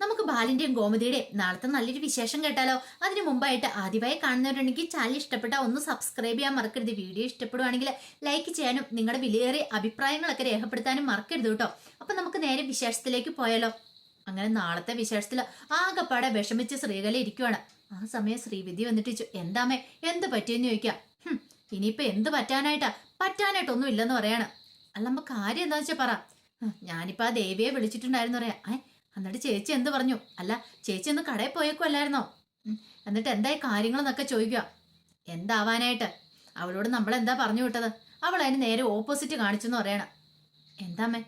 നമുക്ക് ബാലിന്റെയും ഗോമതിയുടെയും നാളത്തെ നല്ലൊരു വിശേഷം കേട്ടാലോ? അതിന് മുമ്പായിട്ട് ആദ്യമായി കാണുന്നവരുണ്ടെങ്കിൽ ചാനൽ ഇഷ്ടപ്പെട്ട ഒന്ന് സബ്സ്ക്രൈബ് ചെയ്യാൻ മറക്കരുത്. വീഡിയോ ഇഷ്ടപ്പെടുവാണെങ്കിൽ ലൈക്ക് ചെയ്യാനും നിങ്ങളുടെ വിലയേറിയ അഭിപ്രായങ്ങളൊക്കെ രേഖപ്പെടുത്താനും മറക്കരുത് കേട്ടോ. അപ്പൊ നമുക്ക് നേരെ വിശേഷത്തിലേക്ക് പോയാലോ? അങ്ങനെ നാളത്തെ വിശേഷത്തിൽ ആകെപ്പാടെ വിഷമിച്ച് ശ്രീകല ഇരിക്കുവാണ്. ആ സമയം ശ്രീവിധി വന്നിട്ട് ചോദിച്ചു എന്താമേ എന്ത് പറ്റിയെന്ന് ചോദിക്കാം. ഇനിയിപ്പൊ എന്ത് പറ്റാനായിട്ടാ? പറ്റാനായിട്ടൊന്നും ഇല്ലെന്ന് പറയാണ്. അല്ല നമ്മ കാര്യം എന്താ വെച്ചാ പറ. "ഹ്, ഞാനിപ്പോ ആ ദേവിയെ വിളിച്ചിട്ടുണ്ടായിരുന്നു പറയാ എന്നിട്ട് ചേച്ചി എന്ത് പറഞ്ഞു? അല്ല ചേച്ചി ഒന്ന് കടയിൽ പോയേക്കുമല്ലായിരുന്നോ എന്നിട്ട് എന്തായി കാര്യങ്ങളെന്നൊക്കെ ചോദിക്കുക. എന്താവാനായിട്ട്? അവളോട് നമ്മൾ എന്താ പറഞ്ഞു വിട്ടത്? അവൾ അതിന് നേരെ ഓപ്പോസിറ്റ് കാണിച്ചെന്ന് പറയണം. എന്താമ്മേ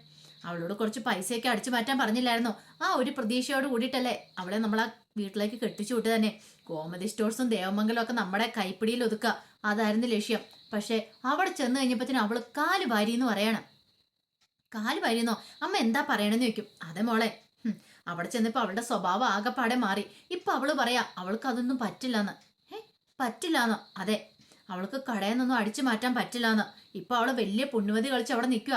അവളോട് കുറച്ച് പൈസയൊക്കെ അടിച്ചു മാറ്റാൻ പറഞ്ഞില്ലായിരുന്നോ? ആ ഒരു പ്രതീക്ഷയോട് കൂടിയിട്ടല്ലേ അവളെ നമ്മൾ ആ വീട്ടിലേക്ക് കെട്ടിച്ചു വിട്ട് തന്നെ. ഗോമതി സ്റ്റോഴ്സും ദേവമംഗലവും ഒക്കെ നമ്മുടെ കൈപ്പിടിയിൽ ഒതുക്കുക. അതായിരുന്നു ലക്ഷ്യം. പക്ഷേ അവിടെ ചെന്ന് കഴിഞ്ഞപ്പോഴത്തേനും അവൾ കാൽ ഭാര്യ എന്ന് പറയണം. കാൽ വാരിയെന്നോ? അമ്മ എന്താ പറയണമെന്ന് ചോദിക്കും. അതെ മോളെ അവിടെ ചെന്നപ്പോൾ അവളുടെ സ്വഭാവം ആകെപ്പാടെ മാറി. ഇപ്പൊ അവൾ പറയാ അവൾക്ക് അതൊന്നും പറ്റില്ലെന്ന്. ഏ പറ്റില്ലാന്നോ? അതെ അവൾക്ക് കടയിൽ നിന്നൊന്നും അടിച്ചു മാറ്റാൻ പറ്റില്ലാന്ന്. ഇപ്പൊ അവൾ വലിയ പുണ്യവതി കളിച്ച് അവിടെ നിൽക്കുക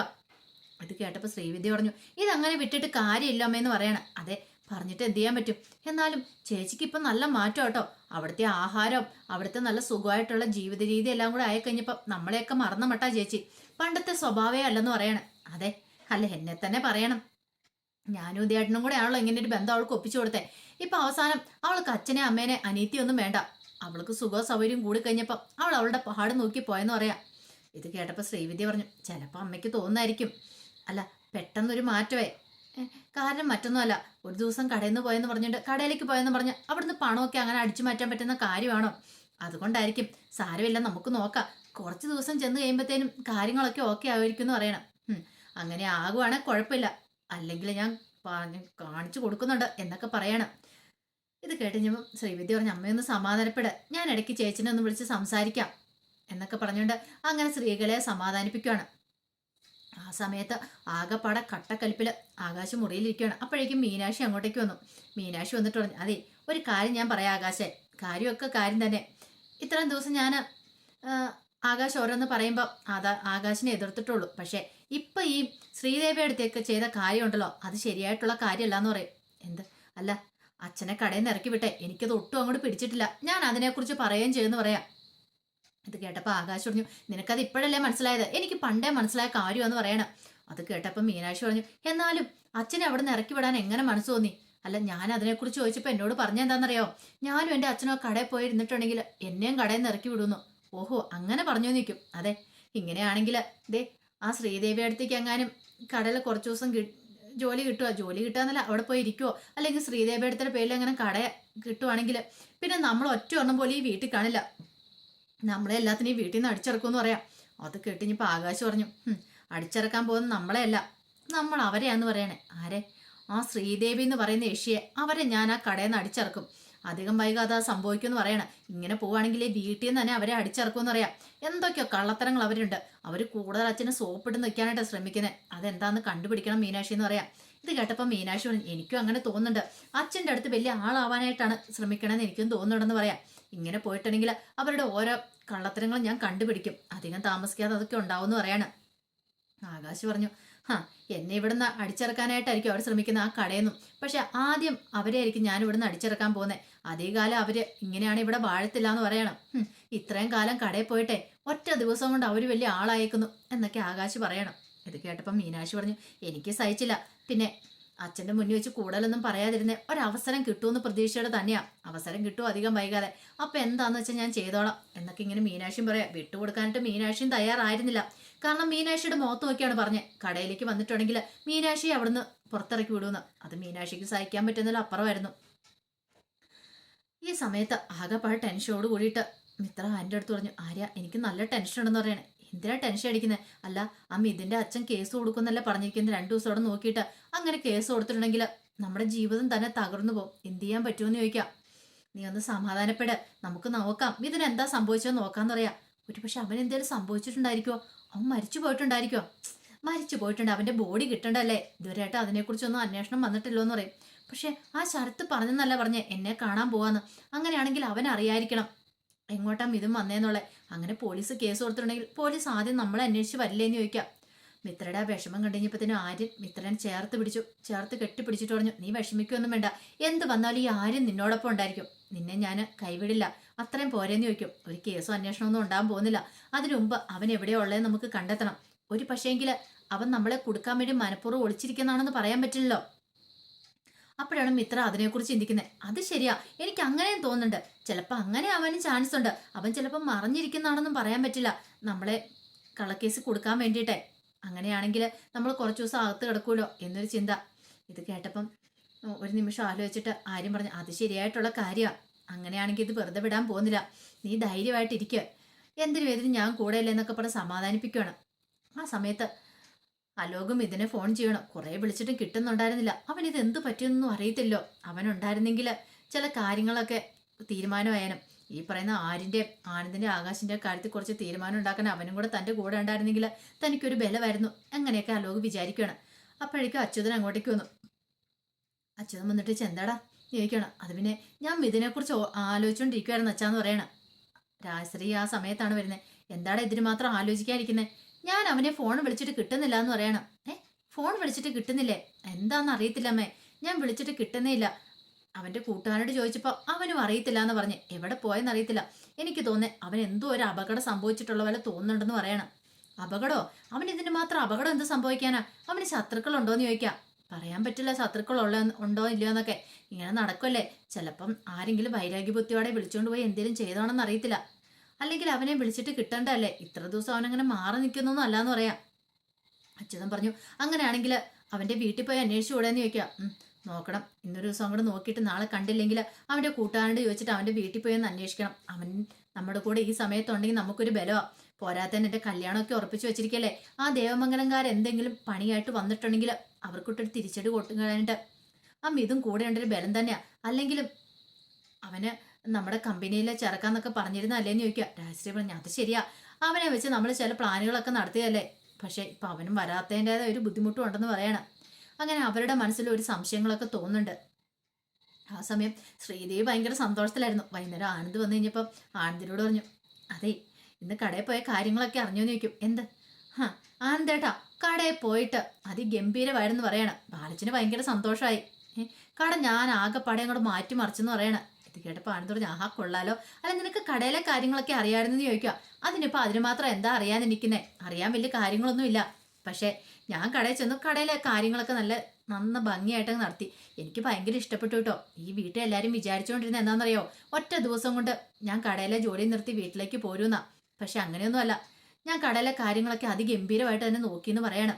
ഇത് കേട്ടപ്പോൾ ശ്രീവിദ്യ പറഞ്ഞു ഇതങ്ങനെ വിട്ടിട്ട് കാര്യമില്ല അമ്മയെന്ന് പറയണം. അതെ പറഞ്ഞിട്ട് എന്ത് ചെയ്യാൻ പറ്റും? എന്നാലും ചേച്ചിക്ക് ഇപ്പം നല്ല മാറ്റം കേട്ടോ അവിടുത്തെ ആഹാരം അവിടുത്തെ നല്ല സുഖമായിട്ടുള്ള ജീവിത രീതി എല്ലാം കൂടെ ആയിക്കഴിഞ്ഞപ്പോൾ നമ്മളെയൊക്കെ മറന്നു മട്ടാ ചേച്ചി. പണ്ടത്തെ സ്വഭാവേ അല്ലെന്ന് പറയണം. അതെ അല്ല എന്നെ തന്നെ പറയണം. ഞാനും ഉദയേട്ടനും കൂടെ ആണല്ലോ ഇങ്ങനെ ഒരു ബന്ധം അവൾക്ക് ഒപ്പിച്ചു കൊടുത്തേ. ഇപ്പൊ അവസാനം അവൾക്ക് അച്ഛനെ അമ്മേനെ അനീത്തിയൊന്നും വേണ്ട. അവൾക്ക് സുഖ സൗകര്യം കൂടി കഴിഞ്ഞപ്പം അവൾ അവളുടെ പാട് നോക്കി പോയെന്ന് പറയാം. ഇത് കേട്ടപ്പോൾ ശ്രീവിദ്യ പറഞ്ഞു ചിലപ്പോൾ അമ്മയ്ക്ക് തോന്നുന്നായിരിക്കും അല്ല പെട്ടെന്നൊരു മാറ്റമേ കാരണം മറ്റൊന്നുമല്ല. ഒരു ദിവസം കടയിൽ നിന്ന് പോയെന്ന് പറഞ്ഞിട്ട് കടയിലേക്ക് പോയെന്ന് പറഞ്ഞ് അവിടുന്ന് പണമൊക്കെ അങ്ങനെ അടിച്ചു മാറ്റാൻ പറ്റുന്ന കാര്യമാണോ? അതുകൊണ്ടായിരിക്കും. സാരമില്ല നമുക്ക് നോക്കാം. കുറച്ച് ദിവസം ചെന്ന് കഴിയുമ്പോഴത്തേനും കാര്യങ്ങളൊക്കെ ഓക്കെ ആയിരിക്കും എന്ന് പറയണം അങ്ങനെ ആകുവാണെങ്കിൽ കുഴപ്പമില്ല. അല്ലെങ്കിൽ ഞാൻ കാണിച്ചു കൊടുക്കുന്നുണ്ട് എന്നൊക്കെ പറയണം. ഇത് കേട്ടുകഴിഞ്ഞപ്പോൾ ശ്രീവിദ്യ പറഞ്ഞ അമ്മയൊന്ന് സമാധാനപ്പെട്. ഞാൻ ഇടയ്ക്ക് ചേച്ചിനെ ഒന്ന് വിളിച്ച് സംസാരിക്കാം എന്നൊക്കെ പറഞ്ഞുകൊണ്ട് അങ്ങനെ സ്ത്രീകളെ സമാധാനിപ്പിക്കുകയാണ് ആ സമയത്ത് ആകപ്പാടെ കട്ടക്കലിപ്പിൽ ആകാശം മുറിയിലിരിക്കുകയാണ് അപ്പോഴേക്കും മീനാക്ഷി അങ്ങോട്ടേക്ക് വന്നു. മീനാക്ഷി വന്നിട്ട് പറഞ്ഞു അതെ ഒരു കാര്യം ഞാൻ പറയാം ആകാശേ. കാര്യമൊക്കെ കാര്യം തന്നെ. ഇത്രയും ദിവസം ഞാൻ ആകാശ് ഓരോന്ന് പറയുമ്പോൾ അതാ ആകാശിനെ എതിർത്തിട്ടുള്ളൂ. പക്ഷേ ഇപ്പൊ ഈ ശ്രീദേവി അടുത്തേക്ക് ചെയ്ത കാര്യമുണ്ടല്ലോ അത് ശരിയായിട്ടുള്ള കാര്യമല്ല എന്ന് പറയും. എന്ത്? അല്ല അച്ഛനെ കടയിൽ നിന്ന് ഇറക്കി വിട്ടെ. എനിക്കത് ഒട്ടും അങ്ങോട്ട് പിടിച്ചിട്ടില്ല. ഞാൻ അതിനെക്കുറിച്ച് പറയുകയും ചെയ്യുമെന്ന് പറയാം. ഇത് കേട്ടപ്പോൾ ആകാശ് പറഞ്ഞു നിനക്കത് ഇപ്പോഴല്ലേ മനസ്സിലായത്? എനിക്ക് പണ്ടേ മനസ്സിലായ കാര്യമെന്ന് പറയണം. അത് കേട്ടപ്പോൾ മീനാക്ഷി പറഞ്ഞു എന്നാലും അച്ഛനെ അവിടെ നിന്ന് ഇറക്കി വിടാൻ എങ്ങനെ മനസ്സ് തോന്നി? അല്ല ഞാൻ അതിനെക്കുറിച്ച് ചോദിച്ചപ്പോൾ എന്നോട് പറഞ്ഞെന്താണെന്നറിയോ ഞാനും എന്റെ അച്ഛനോ കടയിൽ പോയി ഇരുന്നിട്ടുണ്ടെങ്കിൽ എന്നെയും കടയിൽ നിന്ന് ഇറക്കി വിടുന്നു. ഓഹോ അങ്ങനെ പറഞ്ഞു നിൽക്കും അതെ ഇങ്ങനെയാണെങ്കിൽ ദേ ആ ശ്രീദേവി അടുത്തേക്ക് എങ്ങാനും കടയിൽ കുറച്ച് ദിവസം ജോലി കിട്ടുക ജോലി കിട്ടുകയെന്നല്ല അവിടെ പോയി ഇരിക്കുവോ? അല്ലെങ്കിൽ ശ്രീദേവി അടുത്ത പേരിൽ അങ്ങനെ കട കിട്ടുവാണെങ്കിൽ പിന്നെ നമ്മൾ ഒറ്റ ഒരെണ്ണം പോലെ ഈ വീട്ടിൽ കാണില്ല. നമ്മളെ എല്ലാത്തിനും ഈ വീട്ടിൽ നിന്ന് അടിച്ചിറക്കുമെന്ന് പറയാം. അത് കേട്ടിഞ്ഞിപ്പോൾ ആകാശം പറഞ്ഞു "ഹും, അടിച്ചിറക്കാൻ പോകുന്ന നമ്മളെയല്ല നമ്മൾ അവരെയാന്ന് പറയണേ. ആരെ? ആ ശ്രീദേവി എന്ന് പറയുന്ന ഏഷ്യയെ അവരെ ഞാൻ ആ കടയിൽ നിന്ന് അടിച്ചിറക്കും. അധികം വൈകാതെ സംഭവിക്കുമെന്ന് പറയണം. ഇങ്ങനെ പോവുകയാണെങ്കിൽ വീട്ടിൽ നിന്ന് തന്നെ അവരെ അടിച്ചിറക്കുമെന്ന് പറയാം. എന്തൊക്കെയോ കള്ളത്തരങ്ങൾ അവരുണ്ട് അവർ കൂടുതൽ അച്ഛനെ സോപ്പിട്ട് നിൽക്കാനായിട്ട് ശ്രമിക്കുന്നത്. അതെന്താന്ന് കണ്ടുപിടിക്കണം മീനാക്ഷി എന്ന് പറയാം. ഇത് കേട്ടപ്പോൾ മീനാക്ഷി പറഞ്ഞു എനിക്കും അങ്ങനെ തോന്നുന്നുണ്ട്. അച്ഛന്റെ അടുത്ത് വലിയ ആളാവാനായിട്ടാണ് ശ്രമിക്കണമെന്ന് എനിക്കും തോന്നുന്നുണ്ടെന്ന് പറയാം. ഇങ്ങനെ പോയിട്ടുണ്ടെങ്കിൽ അവരുടെ ഓരോ കള്ളത്തരങ്ങളും ഞാൻ കണ്ടുപിടിക്കും. അധികം താമസിക്കാതെ അതൊക്കെ ഉണ്ടാവും പറയാണ്. ആകാശ് പറഞ്ഞു ഹാ എന്നെ ഇവിടുന്ന് അടിച്ചിറക്കാനായിട്ടായിരിക്കും അവർ ശ്രമിക്കുന്ന ആ കടയെന്നും. പക്ഷെ ആദ്യം അവരെ ആയിരിക്കും ഞാൻ ഇവിടുന്ന് അടിച്ചിറക്കാൻ പോകുന്നത് അതേ കാലം അവർ ഇങ്ങനെയാണ് ഇവിടെ വാഴത്തില്ല എന്ന് പറയണം ഇത്രയും കാലം കടയിൽ പോയിട്ടെ ഒറ്റ ദിവസം കൊണ്ട് അവർ വലിയ ആളായേക്കുന്നു എന്നൊക്കെ ആകാശ് പറയണം. ഇത് കേട്ടപ്പോൾ മീനാക്ഷി പറഞ്ഞു എനിക്ക് സഹിച്ചില്ല. പിന്നെ അച്ഛന്റെ മുന്നിൽ വെച്ച് കൂടുതലൊന്നും പറയാതിരുന്നേ ഒരവസരം കിട്ടുമെന്ന് പ്രതീക്ഷയോടെ തന്നെയാ. അവസരം കിട്ടുമോ അധികം വൈകാതെ. അപ്പൊ എന്താന്ന് വെച്ചാൽ ഞാൻ ചെയ്തോളാം എന്നൊക്കെ ഇങ്ങനെ മീനാക്ഷിയും പറയാം. വിട്ടുകൊടുക്കാനായിട്ട് മീനാക്ഷിയും തയ്യാറായിരുന്നില്ല. കാരണം മീനാക്ഷിയുടെ മുഖത്ത് നോക്കിയാണ് പറഞ്ഞത് കടയിലേക്ക് വന്നിട്ടുണ്ടെങ്കിൽ മീനാക്ഷി അവിടുന്ന് പുറത്തിറക്കി വിടുമെന്ന്. അത് മീനാക്ഷിക്ക് സഹിക്കാൻ പറ്റുന്നതിൽ അപ്പുറമായിരുന്നു. ഈ സമയത്ത് ആകെപ്പാട് ടെൻഷനോട് കൂടിയിട്ട് മിത്ര ആന്റെ അടുത്ത് പറഞ്ഞു ആര്യ എനിക്ക് നല്ല ടെൻഷൻ ഉണ്ടെന്ന് പറയണേ. എന്തിനാ ടെൻഷൻ അടിക്കുന്നത് അല്ല അമ്മ ഇതിന്റെ അച്ഛൻ കേസ് കൊടുക്കുന്നല്ല പറഞ്ഞിരിക്കുന്നത് രണ്ടു ദിവസം അവിടെ നോക്കിയിട്ട്. അങ്ങനെ കേസ് കൊടുത്തിട്ടുണ്ടെങ്കിൽ നമ്മുടെ ജീവിതം തന്നെ തകർന്നു പോകും. എന്ത് ചെയ്യാൻ പറ്റുമെന്ന് ചോദിക്കാം. നീ ഒന്ന് സമാധാനപ്പെട്. നമുക്ക് നോക്കാം. ഇതിനെന്താ സംഭവിച്ചതെന്ന് നോക്കാന്ന് പറയാം ഒരു പക്ഷെ അവൻ എന്തേലും സംഭവിച്ചിട്ടുണ്ടായിരിക്കോ അവൻ മരിച്ചു പോയിട്ടുണ്ടായിരിക്കോ മരിച്ചു പോയിട്ടുണ്ട്. അവന്റെ ബോഡി കിട്ടണ്ടല്ലേ? ഇതുവരെയായിട്ട് അതിനെക്കുറിച്ചൊന്നും അന്വേഷണം വന്നിട്ടില്ലോ എന്ന് പറയും. പക്ഷെ ആ ശരത്ത് പറഞ്ഞെന്നല്ല പറഞ്ഞ്. എന്നെ കാണാൻ പോവാന്ന്. അങ്ങനെയാണെങ്കിൽ അവൻ അറിയായിരിക്കണം. എങ്ങോട്ടാ ഇതും വന്നേന്നുള്ളേ? അങ്ങനെ പോലീസ് കേസ് കൊടുത്തിട്ടുണ്ടെങ്കിൽ പോലീസ് ആദ്യം നമ്മളെ അന്വേഷിച്ച് വരില്ലേന്ന് ചോദിക്കാം. മിത്രയുടെ ആ വിഷമം കണ്ടുകഴിഞ്ഞപ്പത്തിനും ആര്യൻ മിത്രനെ ചേർത്ത് പിടിച്ചു. ചേർത്ത് കെട്ടിപ്പിടിച്ചിട്ട് പറഞ്ഞു നീ വിഷമിക്കൊന്നും വേണ്ട. എന്ത് വന്നാലും ഈ ആര്യൻ നിന്നോടൊപ്പം ഉണ്ടായിരിക്കും. നിന്നെ ഞാൻ കൈവിടില്ല. അത്രയും പോരെന്ന് ചോദിക്കും. ഒരു കേസോ അന്വേഷണമൊന്നും ഉണ്ടാകാൻ പോകുന്നില്ല. അതിനു മുമ്പ് അവൻ എവിടെയോ നമുക്ക് കണ്ടെത്തണം. ഒരു പക്ഷേങ്കിൽ അവൻ നമ്മളെ കൊടുക്കാൻ വേണ്ടി മനഃപൂർവം ഒളിച്ചിരിക്കുന്നതാണെന്ന് പറയാൻ പറ്റില്ലല്ലോ. അപ്പോഴാണ് മിത്ര അതിനെക്കുറിച്ച് ചിന്തിക്കുന്നത്. അത് ശരിയാ. എനിക്ക് അങ്ങനെയും തോന്നുന്നുണ്ട്. ചിലപ്പോൾ അങ്ങനെ ആവാനും ചാൻസ് ഉണ്ട്. അവൻ ചിലപ്പോൾ മറിഞ്ഞിരിക്കുന്നതാണെന്നും പറയാൻ പറ്റില്ല. നമ്മളെ കളക്കേസ് കൊടുക്കാൻ വേണ്ടിയിട്ടെ. അങ്ങനെയാണെങ്കിൽ നമ്മൾ കുറച്ച് ദിവസം അകത്ത് കിടക്കുമല്ലോ എന്നൊരു ചിന്ത. ഇത് കേട്ടപ്പം ഒരു നിമിഷം ആലോചിച്ചിട്ട് ആര്യം പറഞ്ഞു അത് ശരിയായിട്ടുള്ള കാര്യമാണ് അങ്ങനെയാണെങ്കിൽ ഇത് വെറുതെ വിടാൻ പോകുന്നില്ല. നീ ധൈര്യമായിട്ടിരിക്കുക എന്തിനു വേദന? ഞാൻ കൂടെ എന്നൊക്കെ പറഞ്ഞ് സമാധാനിപ്പിക്കുകയാണ് ആ സമയത്ത് അലോകും ഇതിനെ ഫോൺ ചെയ്യണം. കുറേ വിളിച്ചിട്ടും കിട്ടുന്നുണ്ടായിരുന്നില്ല. അവൻ ഇത് എന്ത് പറ്റിയെന്നൊന്നും അറിയത്തില്ലോ. അവനുണ്ടായിരുന്നെങ്കിൽ ചില കാര്യങ്ങളൊക്കെ തീരുമാനമായാലും ഈ പറയുന്ന ആരിന്റെ ആനന്ദിന്റെ ആകാശിന്റെ കാര്യത്തിൽ കുറച്ച് തീരുമാനം ഉണ്ടാക്കാൻ അവനും കൂടെ തന്റെ കൂടെ ഉണ്ടായിരുന്നെങ്കിൽ തനിക്കൊരു ബലമായിരുന്നു. അങ്ങനെയൊക്കെ അലോക് വിചാരിക്കുകയാണ് അപ്പോഴേക്കും അച്യുതൻ അങ്ങോട്ടേക്ക് വന്നു. അച്യുതൻ വന്നിട്ട് ചെന്താടാ ചോദിക്കണം അത് പിന്നെ ഞാൻ ഇതിനെക്കുറിച്ച് ആലോചിച്ചുകൊണ്ടിരിക്കുവായിരുന്നു അച്ഛാന്ന് പറയണം. രാജശ്രീ ആ സമയത്താണ് വരുന്നത് എന്താണ് ഇതിന് മാത്രം ആലോചിക്കാതിരിക്കുന്നത് ഞാൻ അവനെ ഫോൺ വിളിച്ചിട്ട് കിട്ടുന്നില്ല എന്ന് പറയണം. ഏ? ഫോൺ വിളിച്ചിട്ട് കിട്ടുന്നില്ലേ? എന്താന്ന് അറിയത്തില്ല അമ്മേ. ഞാൻ വിളിച്ചിട്ട് കിട്ടുന്നേ ഇല്ല. അവന്റെ കൂട്ടുകാരോട് ചോദിച്ചപ്പോൾ അവനും അറിയത്തില്ല എന്ന് പറഞ്ഞ്. എവിടെ പോയെന്ന് അറിയത്തില്ല. എനിക്ക് തോന്നേ അവൻ എന്തോ ഒരു അപകടം സംഭവിച്ചിട്ടുള്ള പോലെ തോന്നുന്നുണ്ടെന്ന് പറയണം. അപകടമോ അവൻ ഇതിന് മാത്രം അപകടം എന്ത് സംഭവിക്കാനാ? അവന് ശത്രുക്കളുണ്ടോ എന്ന് ചോദിക്കാം. പറയാൻ പറ്റില്ല ശത്രുക്കളുള്ള ഉണ്ടോ ഇല്ലയോ എന്നൊക്കെ. ഇങ്ങനെ നടക്കുമല്ലേ ചിലപ്പം ആരെങ്കിലും വൈരാഗ്യബുദ്ധിയോടെ വിളിച്ചുകൊണ്ട് പോയി എന്തെങ്കിലും ചെയ്തോണെന്ന് അറിയത്തില്ല. അല്ലെങ്കിൽ അവനെ വിളിച്ചിട്ട് കിട്ടണ്ടല്ലേ ഇത്ര ദിവസം അവനങ്ങനെ മാറി നിൽക്കുന്നൊന്നും അല്ലാന്ന് പറയാം. അച്യുതൻ പറഞ്ഞു അങ്ങനെയാണെങ്കിൽ അവന്റെ വീട്ടിൽ പോയി അന്വേഷിച്ചു കൂടെന്ന് ചോദിക്കാം. ഉം, നോക്കണം. ഇന്നൊരു ദിവസം കൂടെ നോക്കിയിട്ട് നാളെ കണ്ടില്ലെങ്കിൽ അവന്റെ കൂട്ടുകാരോട് ചോദിച്ചിട്ട് അവന്റെ വീട്ടിൽ പോയി ഒന്ന് അന്വേഷിക്കണം. അവൻ നമ്മുടെ കൂടെ ഈ സമയത്തുണ്ടെങ്കിൽ നമുക്കൊരു ബലമാണ് പോരാത്തന്നെ എന്റെ കല്യാണമൊക്കെ ഉറപ്പിച്ചു വെച്ചിരിക്കല്ലേ? ആ ദേവമംഗലംകാരെന്തെങ്കിലും പണിയായിട്ട് വന്നിട്ടുണ്ടെങ്കിൽ അവർക്കൊട്ടൊരു തിരിച്ചടി കൊട്ടുകാനായിട്ട് ആ മിതും കൂടെ ഉണ്ടൊരു ബലം തന്നെയാ. അല്ലെങ്കിലും അവന് നമ്മുടെ കമ്പനിയിലെ ചെറുക്കാന്നൊക്കെ പറഞ്ഞിരുന്നല്ലേന്ന് ചോദിക്കുക. രാജശ്രീ പറഞ്ഞു അത് ശരിയാ. അവനെ വെച്ച് നമ്മൾ ചില പ്ലാനുകളൊക്കെ നടത്തിയല്ലേ പക്ഷേ ഇപ്പം അവനും വരാത്തതിന്റെതായ ഒരു ബുദ്ധിമുട്ടും ഉണ്ടെന്ന് പറയണം. അങ്ങനെ അവരുടെ മനസ്സിൽ ഒരു സംശയങ്ങളൊക്കെ തോന്നുന്നുണ്ട്. ആ സമയം ശ്രീദേവി ഭയങ്കര സന്തോഷത്തിലായിരുന്നു. വൈകുന്നേരം ആനന്ദ് വന്നു കഴിഞ്ഞപ്പം ആനന്ദിനോട് പറഞ്ഞു അതെ ഇന്ന് കടയിൽ പോയ കാര്യങ്ങളൊക്കെ അറിഞ്ഞോന്ന് ചോദിക്കും. എന്ത്? ഹാ ആനന്ദേട്ടാ കടയിൽ പോയിട്ട് അതിഗംഭീരമായിരുന്നു പറയണം. ബാലച്ചിന് ഭയങ്കര സന്തോഷമായി കട ഞാൻ ആകെ അങ്ങോട്ട് മാറ്റി മറിച്ചെന്ന് പറയണം. ഇത് കേട്ടപ്പോൾ ആനന്ദ് പറഞ്ഞു ആഹാ കൊള്ളാലോ. അല്ല നിനക്ക് കടയിലെ കാര്യങ്ങളൊക്കെ അറിയാമായിരുന്നു ചോദിക്കുക അതിനിപ്പോൾ അതിന് മാത്രം എന്താ അറിയാനിരിക്കുന്നേ? അറിയാൻ വലിയ കാര്യങ്ങളൊന്നുമില്ല. പക്ഷേ ഞാൻ കടയിൽ ചെന്നു കടയിലെ കാര്യങ്ങളൊക്കെ നല്ല നന്ന ഭംഗിയായിട്ട് നടത്തി. എനിക്ക് ഭയങ്കര ഇഷ്ടപ്പെട്ടു കേട്ടോ. ഈ വീട്ടിൽ എല്ലാവരും വിചാരിച്ചുകൊണ്ടിരുന്ന എന്താണെന്നറിയോ? ഒറ്റ ദിവസം കൊണ്ട് ഞാൻ കടയിലെ ജോലി നിർത്തി വീട്ടിലേക്ക് പോരുന്നാ. പക്ഷെ അങ്ങനെയൊന്നുമല്ല. ഞാൻ കടയിലെ കാര്യങ്ങളൊക്കെ അതിഗംഭീരമായിട്ട് തന്നെ നോക്കിയെന്ന് പറയണം.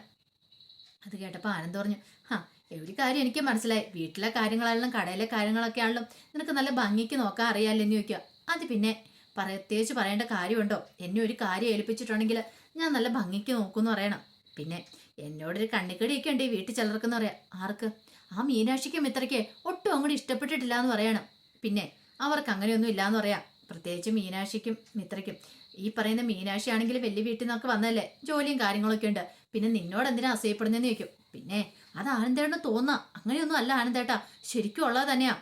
അത് കേട്ടപ്പോൾ ആനന്ദ് പറഞ്ഞു ഹാ ഒരു കാര്യം എനിക്ക് മനസ്സിലായി. വീട്ടിലെ കാര്യങ്ങളാണെങ്കിലും കടയിലെ കാര്യങ്ങളൊക്കെ ആണെങ്കിലും നിനക്ക് നല്ല ഭംഗിക്ക് നോക്കാൻ അറിയാമല്ലോ എന്ന് ചോദിക്കുക. അത് പിന്നെ പ്രത്യേകിച്ച് പറയേണ്ട കാര്യമുണ്ടോ? എന്നെ ഒരു കാര്യം ഏൽപ്പിച്ചിട്ടുണ്ടെങ്കിൽ ഞാൻ നല്ല ഭംഗിക്ക് നോക്കുമെന്ന് പറയണം. പിന്നെ എന്നോടൊരു കണ്ണിക്കടിയൊക്കെ ഉണ്ട് ഈ വീട്ടിൽ ചിലർക്കെന്ന് പറയാം. ആർക്ക്? ആ മീനാക്ഷിക്കും മിത്രയ്ക്ക് ഒട്ടും അങ്ങോട്ട് ഇഷ്ടപ്പെട്ടിട്ടില്ല എന്ന് പറയണം. പിന്നെ അവർക്ക് അങ്ങനെയൊന്നും ഇല്ലയെന്ന് പറയാം. പ്രത്യേകിച്ച് മീനാക്ഷിക്കും മിത്രയ്ക്കും ഈ പറയുന്ന മീനാക്ഷി ആണെങ്കിൽ വലിയ വീട്ടിൽ നിന്നൊക്കെ വന്നല്ലേ ജോലിയും കാര്യങ്ങളൊക്കെ ഉണ്ട്. പിന്നെ നിന്നോട് എന്തിനാ അസഹ്യപ്പെടുന്നതെന്ന് ചോദിക്കും. പിന്നെ അത് ആനന്ദേട്ടന് തോന്നാ. അങ്ങനെയൊന്നും അല്ല ആനന്ദേട്ടാ. ശരിക്കും ഉള്ളത് തന്നെയാ.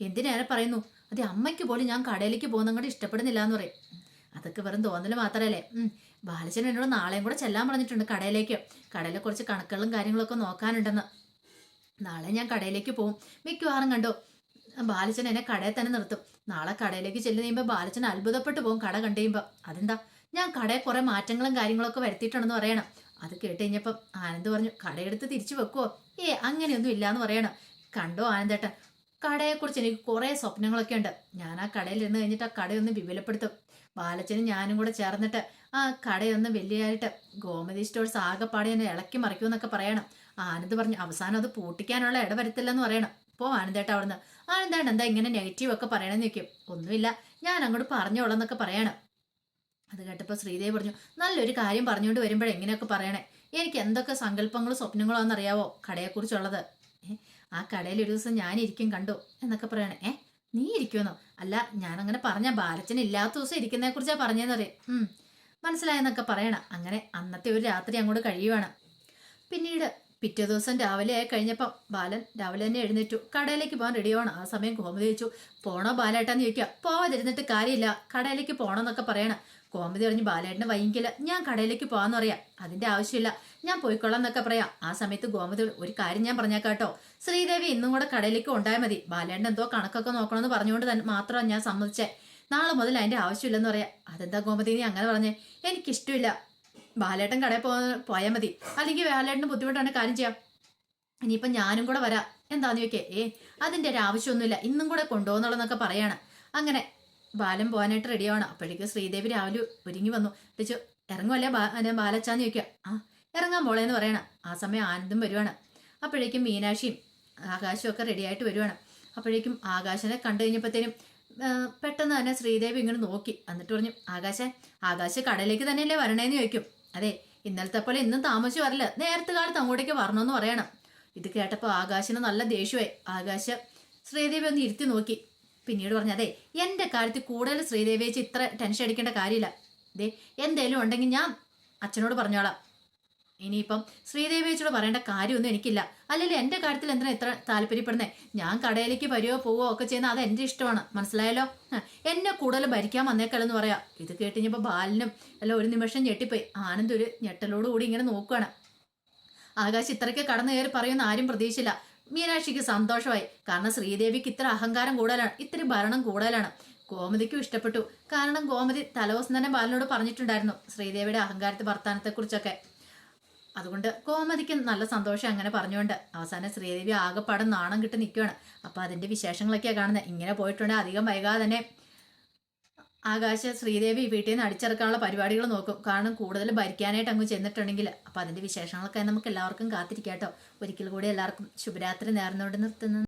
എന്തിനേറെ പറയുന്നു? അതെ അമ്മയ്ക്ക് പോലും ഞാൻ കടയിലേക്ക് പോകുന്ന അങ്ങോട്ട് ഇഷ്ടപ്പെടുന്നില്ല എന്ന് പറയും അതൊക്കെ വെറും തോന്നൽ മാത്രമല്ലേ ഉം, ബാലച്ചൻ എന്നോട് നാളെയും കൂടെ ചെല്ലാൻ പറഞ്ഞിട്ടുണ്ട് കടയിലേക്ക്. കടയിലെ കുറച്ച് കണക്കുകളും കാര്യങ്ങളൊക്കെ നോക്കാനുണ്ടെന്ന്. നാളെ ഞാൻ കടയിലേക്ക് പോകും മിക്കവാറും കണ്ടോ? ബാലച്ചൻ എന്നെ കടയിൽ തന്നെ നിർത്തും. നാളെ കടയിലേക്ക് ചെല്ലുന്ന കഴിയുമ്പോൾ ബാലച്ചൻ അത്ഭുതപ്പെട്ടു പോകും കട കണ്ടുകഴിയുമ്പോൾ അതെന്താ? ഞാൻ കടയിൽ കുറെ മാറ്റങ്ങളും കാര്യങ്ങളൊക്കെ വരുത്തിയിട്ടുണ്ടെന്ന് പറയണം. അത് കേട്ട് ആനന്ദ് പറഞ്ഞു കടയെടുത്ത് തിരിച്ചു വെക്കുവോ? ഏ അങ്ങനെയൊന്നും ഇല്ലാന്ന് പറയണം. കണ്ടോ ആനന്ദേട്ടൻ കടയെക്കുറിച്ച് എനിക്ക് കുറേ സ്വപ്നങ്ങളൊക്കെ ഉണ്ട്. ഞാൻ ആ കടയിൽ ഇരുന്ന് കഴിഞ്ഞിട്ട് ആ കടയൊന്ന് വിപുലപ്പെടുത്തും. ബാലച്ചനും ഞാനും കൂടെ ചേർന്നിട്ട് ആ കടയൊന്ന് വലിയതായിട്ട് ഗോമതി സ്റ്റോഴ്സ് ആകെപ്പാടെ എന്നെ ഇളക്കി മറിക്കുമെന്നൊക്കെ പറയണം. ആനന്ദ് പറഞ്ഞു അവസാനം അത് പൂട്ടിക്കാനുള്ള ഇടവരുത്തില്ലെന്ന് പറയണം. പോ ആനന്ദേട്ട അവിടുന്ന്. ആനന്ദേട്ട എന്താ ഇങ്ങനെ നെഗറ്റീവ് ഒക്കെ പറയണമെന്ന് നിൽക്കും ഒന്നുമില്ല. ഞാൻ അങ്ങോട്ട് പറഞ്ഞോളന്നൊക്കെ പറയണം. അത് കേട്ടപ്പോൾ ശ്രീദേവി പറഞ്ഞു നല്ലൊരു കാര്യം പറഞ്ഞുകൊണ്ട് വരുമ്പോഴേ എങ്ങനെയൊക്കെ പറയണേ. എനിക്ക് എന്തൊക്കെ സങ്കല്പങ്ങളും സ്വപ്നങ്ങളോ എന്നറിയാവോ കടയെക്കുറിച്ചുള്ളത്? ആ കടയിൽ ഒരു ദിവസം ഞാനിരിക്കും കണ്ടു എന്നൊക്കെ പറയണേ. ഏ നീ ഇരിക്കുമെന്നോ? അല്ല ഞാൻ അങ്ങനെ പറഞ്ഞ ബാലച്ചൻ ഇല്ലാത്ത ദിവസം ഇരിക്കുന്നതിനെ കുറിച്ചാ പറഞ്ഞതെന്ന് അറിയാം മനസ്സിലായെന്നൊക്കെ പറയണം. അങ്ങനെ അന്നത്തെ ഒരു രാത്രി അങ്ങോട്ട് കഴിയുവാണ്. പിന്നീട് പിറ്റേ ദിവസം രാവിലെ ആയി കഴിഞ്ഞപ്പം ബാലൻ രാവിലെ തന്നെ എഴുന്നേറ്റു. കടയിലേക്ക് പോകാൻ റെഡിയാണ് ആ സമയം കോമതി ചോദിച്ചു പോണോ ബാലേട്ടാന്ന് ചോദിക്കുക? പോവാതിരുന്നിട്ട് കാര്യമില്ല. കടയിലേക്ക് പോകണമെന്നൊക്കെ പറയണം. കോമതി പറഞ്ഞു ബാലേട്ടന് വൈകില്ല. ഞാൻ കടയിലേക്ക് പോകാന്ന് പറയാം. അതിന്റെ ആവശ്യമില്ല. ഞാൻ പോയിക്കൊള്ളാം എന്നൊക്കെ പറയാം. ആ സമയത്ത് ഗോമതി ഒരു കാര്യം ഞാൻ പറഞ്ഞേക്കാട്ടോ ശ്രീദേവി ഇന്നും കൂടെ കടയിലേക്ക് ഉണ്ടായാൽ മതി. ബാലേട്ടൻ എന്തോ കണക്കൊക്കെ നോക്കണമെന്ന് പറഞ്ഞുകൊണ്ട് തന്നെ മാത്രമാണ് ഞാൻ സമ്മതിച്ചേ. നാളെ മുതൽ അതിന്റെ ആവശ്യമില്ലെന്ന് പറയാം. അതെന്താ ഗോമതി? നീ അങ്ങനെ പറഞ്ഞേ. എനിക്കിഷ്ടമില്ല. ബാലേട്ടൻ കടയിൽ പോ പോയാൽ മതി. അല്ലെങ്കിൽ ബാലേട്ടന് ബുദ്ധിമുട്ടാണ് കാര്യം ചെയ്യാം. ഇനിയിപ്പം ഞാനും കൂടെ വരാം. എന്താന്ന് ചോദിക്കേ ഏ അതിന്റെ ഒരു ആവശ്യമൊന്നുമില്ല. ഇന്നും കൂടെ കൊണ്ടുപോകുന്നുള്ളതെന്നൊക്കെ പറയാണ്. അങ്ങനെ ബാലൻ പോകാനായിട്ട് റെഡിയാണ് അപ്പോഴേക്കും ശ്രീദേവി രാവിലെ ഒരുങ്ങി വന്നു. വിളിച്ചു ഇറങ്ങുമല്ലേ ബാ ബാലച്ചാന്ന് ചോദിക്കുക. ആ ഇറങ്ങാൻ പോളേന്ന് പറയണം. ആ സമയം ആനന്ദം വരുവാണ്. അപ്പോഴേക്കും മീനാക്ഷിയും ആകാശവും ഒക്കെ റെഡിയായിട്ട് വരുവാണ്. അപ്പോഴേക്കും ആകാശനെ കണ്ടു കഴിഞ്ഞപ്പോഴത്തേനും പെട്ടെന്ന് തന്നെ ശ്രീദേവി ഇങ്ങനെ നോക്കി. എന്നിട്ട് പറഞ്ഞു ആകാശ ആകാശ കടലിലേക്ക് തന്നെയല്ലേ വരണേന്ന് ചോദിക്കും. അതെ ഇന്നലത്തെ പോലെ ഇന്നും താമസിച്ചു വരില്ല നേരത്തെ കാലത്ത് അങ്ങോട്ടേക്ക് വരണമെന്ന് പറയണം. ഇത് കേട്ടപ്പോൾ ആകാശിന് നല്ല ദേഷ്യമായി. ആകാശ ശ്രീദേവി ഒന്ന് ഇരുത്തി നോക്കി. പിന്നീട് പറഞ്ഞു അതെ എന്റെ കാര്യത്തിൽ കൂടുതൽ ശ്രീദേവിയെ ഇത്ര ടെൻഷൻ അടിക്കേണ്ട കാര്യമില്ല. ദേ എന്തേലും ഉണ്ടെങ്കിൽ ഞാൻ അച്ഛനോട് പറഞ്ഞോളാം. ഇനിയിപ്പം ശ്രീദേവി ചേച്ചിയോട് പറയേണ്ട കാര്യമൊന്നും എനിക്കില്ല. അല്ലെങ്കിൽ എന്റെ കാര്യത്തിൽ എന്തിനാ ഇത്ര താല്പര്യപ്പെടുന്നത് ഞാൻ കടയിലേക്ക് വരുവോ പോവോ ഒക്കെ ചെയ്യുന്ന അത് എന്റെ ഇഷ്ടമാണ്. മനസ്സിലായല്ലോ? എന്നെ കൂടുതൽ ഭരിക്കാൻ വന്നേക്കല്ലെന്ന് പറയാം. ഇത് കേട്ടിഞ്ഞപ്പോൾ ബാലിനും അല്ല ഒരു നിമിഷം ഞെട്ടിപ്പോയി. ആനന്ദ് ഒരു ഞെട്ടലോടുകൂടി ഇങ്ങനെ നോക്കുകയാണ് ആകാശ് ഇത്രയ്ക്ക് കടന്നു കയറി പറയുമെന്ന് ആരും പ്രതീക്ഷിച്ചില്ല. മീനാക്ഷിക്ക് സന്തോഷമായി. കാരണം ശ്രീദേവിക്ക് ഇത്ര അഹങ്കാരം കൂടുതലാണ്. ഇത്തിരി ഭരണം കൂടുതലാണ്. ഗോമതിക്കും ഇഷ്ടപ്പെട്ടു. കാരണം ഗോമതി തലവസം തന്നെ ബാലനോട് പറഞ്ഞിട്ടുണ്ടായിരുന്നു. ശ്രീദേവിയുടെ അഹങ്കാരത്തെ വർത്താനത്തെക്കുറിച്ചൊക്കെ. അതുകൊണ്ട് കോമതിക്ക് നല്ല സന്തോഷം അങ്ങനെ പറഞ്ഞുകൊണ്ട് അവസാനം ശ്രീദേവി ആകെപ്പാടെ നാണം കിട്ടി നിൽക്കുകയാണ് അപ്പോൾ അതിന്റെ വിശേഷങ്ങളൊക്കെയാണ് കാണുന്നത് ഇങ്ങനെ പോയിട്ടുണ്ടെങ്കിൽ അധികം വൈകാതെ തന്നെ ആകാശ ശ്രീദേവി വീട്ടിൽ നിന്ന് അടിച്ചിറക്കാനുള്ള പരിപാടികൾ നോക്കും. കാരണം കൂടുതൽ ഭരിക്കാനായിട്ട് അങ്ങ് ചെന്നിട്ടുണ്ടെങ്കിൽ. അപ്പോൾ അതിന്റെ വിശേഷങ്ങളൊക്കെ നമുക്ക് എല്ലാവർക്കും കാത്തിരിക്കാം കേട്ടോ. ഒരിക്കൽ കൂടി എല്ലാവർക്കും ശുഭരാത്രി നേർന്നുകൊണ്ട് നിർത്തുന്നു.